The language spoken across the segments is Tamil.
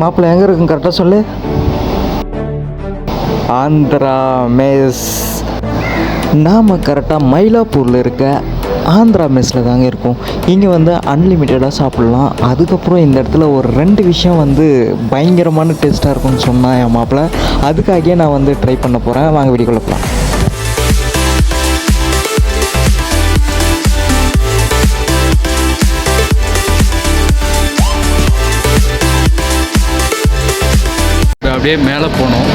மாப்பிள்ளை எங்கே இருக்கும்? கரெக்டாக சொல்லு. ஆந்திரா மெஸ். நாம் கரெக்டாக மயிலாப்பூரில் இருக்க ஆந்திரா மெஸ்ஸில் தாங்க இருக்கும். இங்கே வந்து அன்லிமிட்டடாக சாப்பிட்லாம். அதுக்கப்புறம் இந்த இடத்துல ஒரு ரெண்டு விஷயம் வந்து பயங்கரமான டேஸ்ட்டாக இருக்கும்னு சொன்னால் என் மாப்பிள்ள. அதுக்காகவே நான் வந்து ட்ரை பண்ண போகிறேன் வாங்க வீடியோக்குள்ள போகலாம் அப்படியே மேலே போனோம்.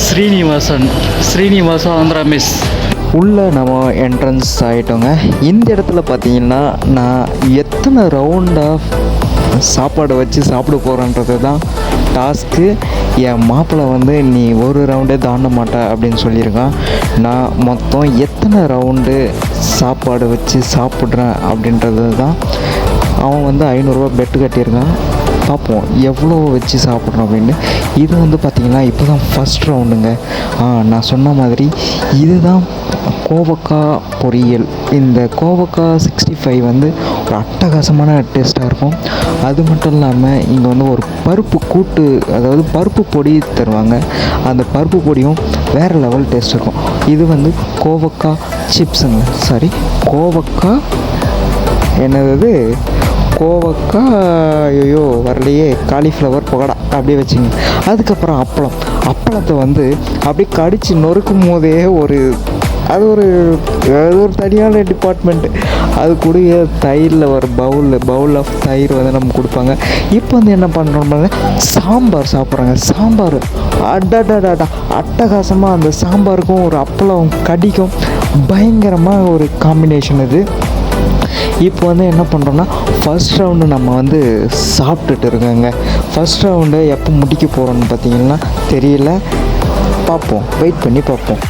ஸ்ரீனிவாசன் ஸ்ரீனிவாசா ஆந்திரா மிஸ் உள்ளே நம்ம என்ட்ரன்ஸ் ஆகிட்டோங்க இந்த இடத்துல பார்த்தீங்கன்னா நான் எத்தனை ரவுண்டாக சாப்பாடு வச்சு சாப்பிட போகிறேன்றது தான் டாஸ்க்கு என் மாப்பிள்ளை வந்து நீ ஒரு ரவுண்டே தாண்ட மாட்ட அப்படின்னு சொல்லியிருக்கான். நான் மொத்தம் எத்தனை ரவுண்டு சாப்பாடு வச்சு சாப்பிட்றேன் அப்படின்றது தான் அவன் வந்து ஐநூறுரூவா பெட்டு கட்டியிருக்கான். பார்ப்போம் எவ்வளோ வச்சு சாப்பிட்றோம் அப்படின்னு. இது வந்து பார்த்திங்கன்னா இப்போ தான் ஃபஸ்ட் ரவுண்டுங்க நான் சொன்ன மாதிரி இதுதான் கோவக்காய் பொரியல். இந்த கோவக்காய் சிக்ஸ்டி ஃபைவ் வந்து ஒரு அட்டகாசமான டேஸ்ட்டாக இருக்கும். அது மட்டும் இல்லாமல் இங்கே வந்து ஒரு பருப்பு கூட்டு அதாவது பருப்பு பொடி தருவாங்க. அந்த பருப்பு பொடியும் வேறு லெவல் டேஸ்ட் இருக்கும். இது வந்து கோவக்காய் சிப்ஸுங்க சாரி கோவக்காய் என்னது கோவக்காய் ஐயோ வரலையே காலிஃப்ளவர் பகோடா அப்படியே வச்சுங்க. அதுக்கப்புறம் அப்பளம். அப்பளத்தை வந்து அப்படியே கடித்து நொறுக்கும் போதே ஒரு அது ஒரு அது ஒரு தனியான டிபார்ட்மெண்ட்டு அது கூடயே தயிரில் ஒரு பவுல் பவுல் ஆஃப் தயிர் வந்து நம்ம கொடுப்பாங்க. இப்போ வந்து என்ன பண்ணுறோம்னா சாம்பார் சாப்பிட்றாங்க. சாம்பார் அடாடாடாடா அட்டகாசமாக அந்த சாம்பாருக்கும் ஒரு அப்பளம் கடிக்கும். பயங்கரமாக ஒரு காம்பினேஷன் இது. இப்போ வந்து என்ன பண்ணுறோன்னா ஃபர்ஸ்ட் ரவுண்டு நம்ம வந்து சாப்பிட்டுட்டு இருக்கோங்க. ஃபர்ஸ்ட் ரவுண்டு எப்போ முடிக்க போகிறோன்னு பார்த்தீங்கன்னா தெரியல. பார்ப்போம். வெயிட் பண்ணி பார்ப்போம்.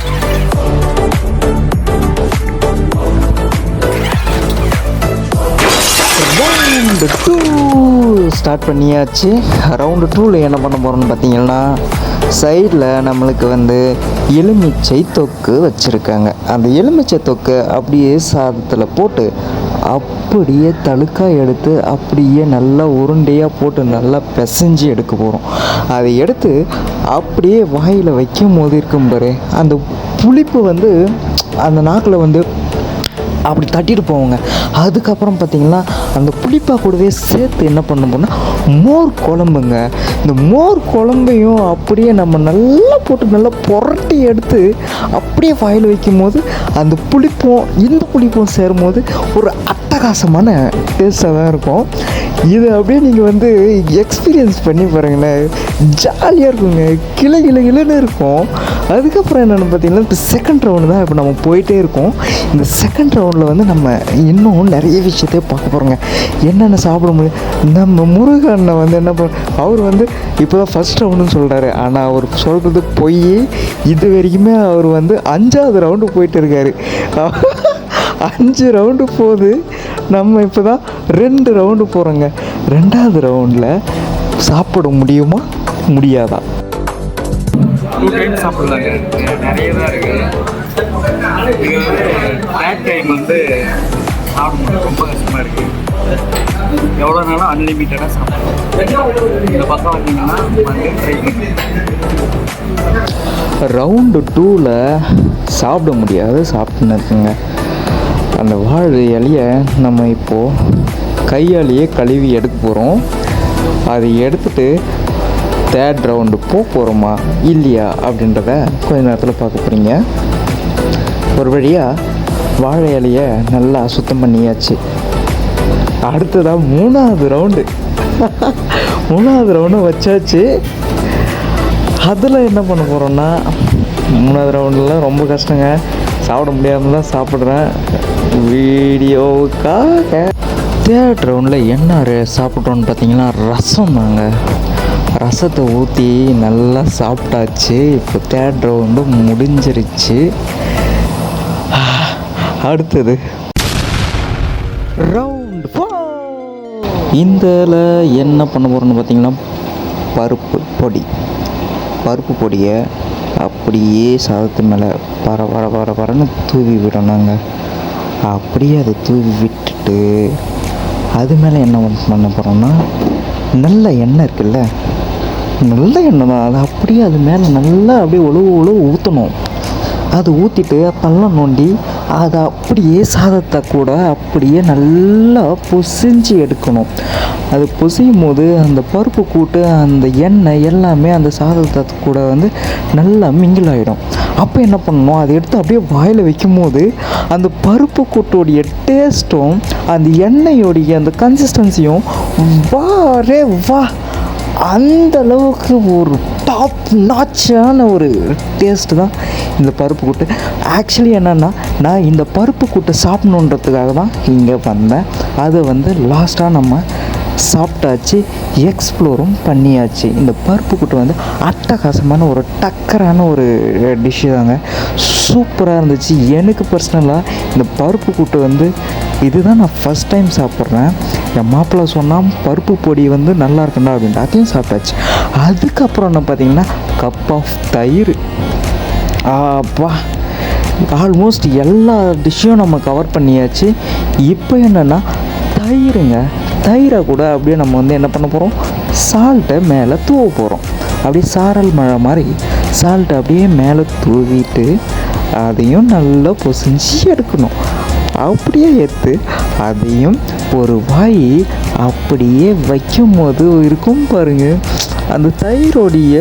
ரவுண்டு டூ ஸ்டார்ட் பண்ணியாச்சு. ரவுண்டு டூவில் என்ன பண்ண போகிறோன்னு பார்த்தீங்கன்னா சைடில் நம்மளுக்கு வந்து எலுமிச்சை தொக்கு வச்சுருக்காங்க. அந்த எலுமிச்சை தொக்கு அப்படியே சாதத்தில் போட்டு அப்படியே தழுக்காய் எடுத்து அப்படியே நல்லா உருண்டையாக போட்டு நல்லா பிசைஞ்சு எடுக்க போகிறோம் அதை எடுத்து அப்படியே வாயில் வைக்கும் போது இருக்கும் பாரு அந்த புளிப்பு வந்து அந்த நாக்கில் வந்து அப்படி தட்டிட்டு போவோங்க. அதுக்கப்புறம் பார்த்தீங்கன்னா அந்த புளிப்பா கூடவே சேர்த்து என்ன பண்ணணும்னா மோர் குழம்புங்க. இந்த மோர் குழம்பையும் அப்படியே நம்ம நல்லா போட்டு நல்லா புரட்டி எடுத்து அப்படியே வாயில் வைக்கும் போது அந்த புளிப்பும் இந்த புளிப்பும் சேரும்போது ஒரு அட்டகாசமான டேஸ்ட்டாக தான் இருக்கும். இதை அப்படியே நீங்கள் வந்து எக்ஸ்பீரியன்ஸ் பண்ணி பாருங்களேன் ஜாலியாக இருக்குங்க. கிளை கிளை கிளைன்னு இருக்கும். அதுக்கப்புறம் என்னென்னு பார்த்தீங்கன்னா இப்போ செகண்ட் ரவுண்டு தான் இப்போ நம்ம போயிட்டே இருக்கோம். இந்த செகண்ட் ரவுண்டில் வந்து நம்ம இன்னும் நிறைய விஷயத்தையே பார்க்க போகிறோங்க என்னென்ன சாப்பிட முடியும்? நம்ம முருகண்ணை வந்து என்ன பண்ண அவர் வந்து இப்போ தான் ஃபஸ்ட் ரவுண்டுன்னு சொல்கிறாரு ஆனால் அவர் சொல்கிறது பொய். இது வரைக்குமே அவர் வந்து அஞ்சாவது ரவுண்டு போயிட்டு இருக்காரு. அஞ்சு ரவுண்டு போகுது. நம்ம இப்போ தான் ரெண்டு ரவுண்டு போகிறோங்க ரெண்டாவது ரவுண்டில் சாப்பிட முடியுமா? முடியாதா? டூ டைம் சாப்பிட்லாங்க நிறைய தான் இருக்கு. இது வந்து பேக் டைம் வந்து சாப்பிட ரொம்ப கஷ்டமாக இருக்கு. எவ்வளோ நாளும் அன்லிமிட்டடாக சாப்பிடலாம். இந்த பக்கம் வந்தீங்கன்னா வந்து ட்ரை பண்ணி ரவுண்டு டூவில் சாப்பிட முடியாது சாப்பிட்டுன்னு இருக்குங்க. அந்த வாழை இலையை நம்ம இப்போது கையாலேயே கழுவி எடுக்க போகிறோம் அதை எடுத்துட்டு தேர்ட் ரவுண்டு போக போகிறோமா இல்லையா? அப்படின்றத கொஞ்ச நேரத்தில் பார்க்க போகிறீங்க ஒரு வழியாக வாழை இலையை நல்லா சுத்தம் பண்ணியாச்சு. அடுத்ததாக மூணாவது ரவுண்டு மூணாவது ரவுண்டு வச்சாச்சு. அதில் என்ன பண்ண போகிறோன்னா மூணாவது ரவுண்டில் ரொம்ப கஷ்டங்க. சாப்பிட முடியாமல் தான் சாப்பிட்றேன். வீடியோவுக்காக. தேர்ட் ரவுண்டில் என்ன சாப்பிட்றோன்னு பார்த்தீங்கன்னா ரசம் தாங்க. ரசத்தை ஊற்றி நல்லா சாப்பிட்டாச்சு. இப்போ தேர்ட் ரவுண்டு முடிஞ்சிருச்சு. அடுத்தது. ரவுண்ட் இதில் என்ன பண்ண போகிறோன்னு பார்த்தீங்கன்னா பருப்பு பொடி. பருப்பு பொடியை அப்படியே சாதத்து மேலே பர பர பர பரன்னு தூவி விடணுங்க அப்படியே அதை தூவி விட்டுட்டு அது மேலே என்ன பண்ண போகிறோம்னா நல்ல எண்ணெய் இருக்குல்ல? நல்ல எண்ணெய் தான். அது அப்படியே அது மேலே நல்லா அப்படியே உழவு உழவு ஊற்றணும் அது ஊற்றிட்டு பள்ளம் நோண்டி அதை அப்படியே சாதத்தை கூட அப்படியே நல்லா பொசிஞ்சு எடுக்கணும். அது பொசியும் போது அந்த பருப்பு கூட்டு அந்த எண்ணெய் எல்லாமே அந்த சாதத்தை கூட வந்து நல்லா மிங்கில் ஆகிடும் அப்போ என்ன பண்ணணும்? அதை எடுத்து அப்படியே வாயில் வைக்கும் போது அந்த பருப்பு கூட்டோடைய டேஸ்ட்டும் அந்த எண்ணெயோடைய அந்த கன்சிஸ்டன்சியும் வா ரே வா அந்த அளவுக்கு ஒரு டாப் நாச்சான ஒரு டேஸ்ட்டு தான் இந்த பருப்பு கூட்டு. ஆக்சுவலி என்னென்னா நான் இந்த பருப்பு கூட்டை சாப்பிடணுன்றதுக்காக தான் இங்கே வந்தேன். அதை வந்து லாஸ்ட்டாக நம்ம சாப்பிட்டாச்சு எக்ஸ்ப்ளோரும் பண்ணியாச்சு. இந்த பருப்பு கூட்டு வந்து அட்டகாசமான ஒரு டக்கரான ஒரு டிஷ்ஷு தாங்க. சூப்பராக இருந்துச்சு. எனக்கு பர்சனலாக இந்த பருப்பு கூட்டு வந்து இதுதான் நான் ஃபஸ்ட் டைம் சாப்பிட்றேன். என் மாப்பிள்ளை சொன்னால் பருப்பு பொடி வந்து நல்லா இருக்குண்டா அப்படின்ட்டு அதையும் சாப்பிட்டாச்சு. அதுக்கப்புறம் என்ன பார்த்தீங்கன்னா கப் ஆஃப் தயிர். அப்பா ஆல்மோஸ்ட் எல்லா டிஷ்ஷையும் நம்ம கவர் பண்ணியாச்சு. இப்போ என்னென்னா தயிருங்க. தயிரை கூட அப்படியே நம்ம வந்து என்ன பண்ண போகிறோம் சால்ட்டை மேலே தூவ போகிறோம் அப்படியே சாரல் மழை மாதிரி சால்ட்டை அப்படியே மேலே தூவிட்டு அதையும் நல்லா பொசிஞ்சு எடுக்கணும். அப்படியே எடுத்து அதையும் ஒரு வாய் அப்படியே வைக்கும் போது இருக்கும் பாருங்க. அந்த தயிரோடைய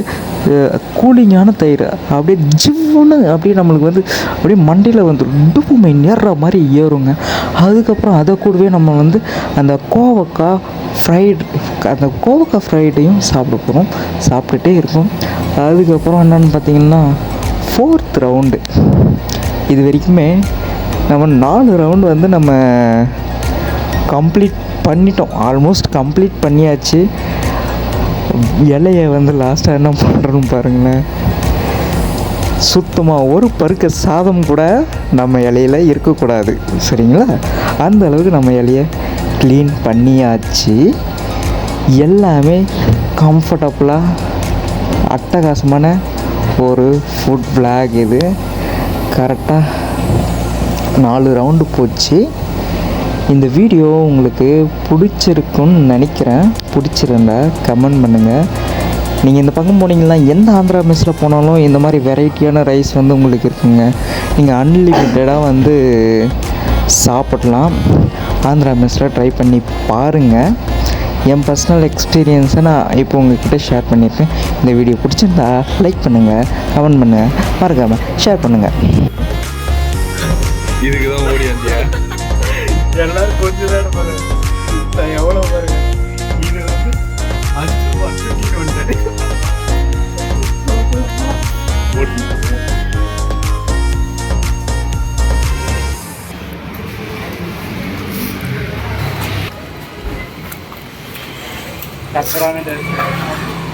கூலிங்கான தயிர் அப்படியே ஜிவ்வுன்னு அப்படியே நம்மளுக்கு வந்து அப்படியே மண்டையில் வந்து டுப்புமை நேர்ற மாதிரி ஏறுங்க. அதுக்கப்புறம் அதை கூடவே நம்ம வந்து அந்த கோவக்காய் ஃப்ரைட் அந்த கோவக்காய் ஃப்ரைடையும் சாப்பிட போகிறோம் சாப்பிட்டுட்டே இருக்கும் அதுக்கப்புறம் என்னென்னு பார்த்தீங்கன்னா ஃபோர்த் ரவுண்டு இது வரைக்குமே நம்ம நாலு ரவுண்ட் வந்து நம்ம கம்ப்ளீட் பண்ணிட்டோம். ஆல்மோஸ்ட் கம்ப்ளீட் பண்ணியாச்சு. இலையை வந்து லாஸ்ட்டாக என்ன பண்ணுறோன்னு பாருங்களேன். சுத்தமாக ஒரு பருக்க சாதம் கூட நம்ம இலையில இருக்கக்கூடாது. சரிங்களா? அந்த அளவுக்கு நம்ம இலையை க்ளீன் பண்ணியாச்சு. எல்லாமே கம்ஃபர்டபுளாக அட்டகாசமான ஒரு ஃபுட் பிளாக் இது. கரெக்டாக நாலு ரவுண்டு போச்சு. இந்த வீடியோ உங்களுக்கு பிடிச்சிருக்குன்னு நினைக்கிறேன். பிடிச்சிருந்தா கமெண்ட் பண்ணுங்கள் நீங்கள் இந்த பக்கம் போனீங்கன்னா எந்த ஆந்திரா மெஸ்ஸில் போனாலும் இந்த மாதிரி வெரைட்டியான ரைஸ் வந்து உங்களுக்கு இருக்குங்க. நீங்கள் அன்லிமிட்டடாக வந்து சாப்பிடலாம். ஆந்திரா மெஸ்ஸில் ட்ரை பண்ணி பாருங்கள் என் பர்சனல் எக்ஸ்பீரியன்ஸை நான் இப்போ உங்ககிட்ட ஷேர் பண்ணியிருக்கேன். இந்த வீடியோ பிடிச்சிருந்தா லைக் பண்ணுங்கள் கமெண்ட் பண்ணுங்கள் மறக்காமல் ஷேர் பண்ணுங்கள் இதுக்கு தான் ஓடி வந்தியா? எல்லாரும் கொஞ்சம் நேரம் பாருங்க நான் எவ்வளோ பாருங்க. இது வந்து அஞ்சு தூக்கிட்டு வந்துட்டேன்.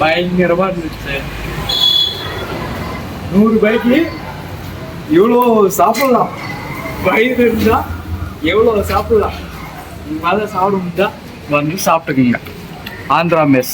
பயங்கரமா இருந்துச்சு. நூறு ரூபாய்க்கு இவ்வளோ சாப்பிடலாம். வயிறு இருந்தா எவ்வளோ சாப்பிடலாம்? மேலே சாப்பிட முடிஞ்சா வந்து சாப்பிட்டுக்குங்க. ஆந்திரா மெஸ்.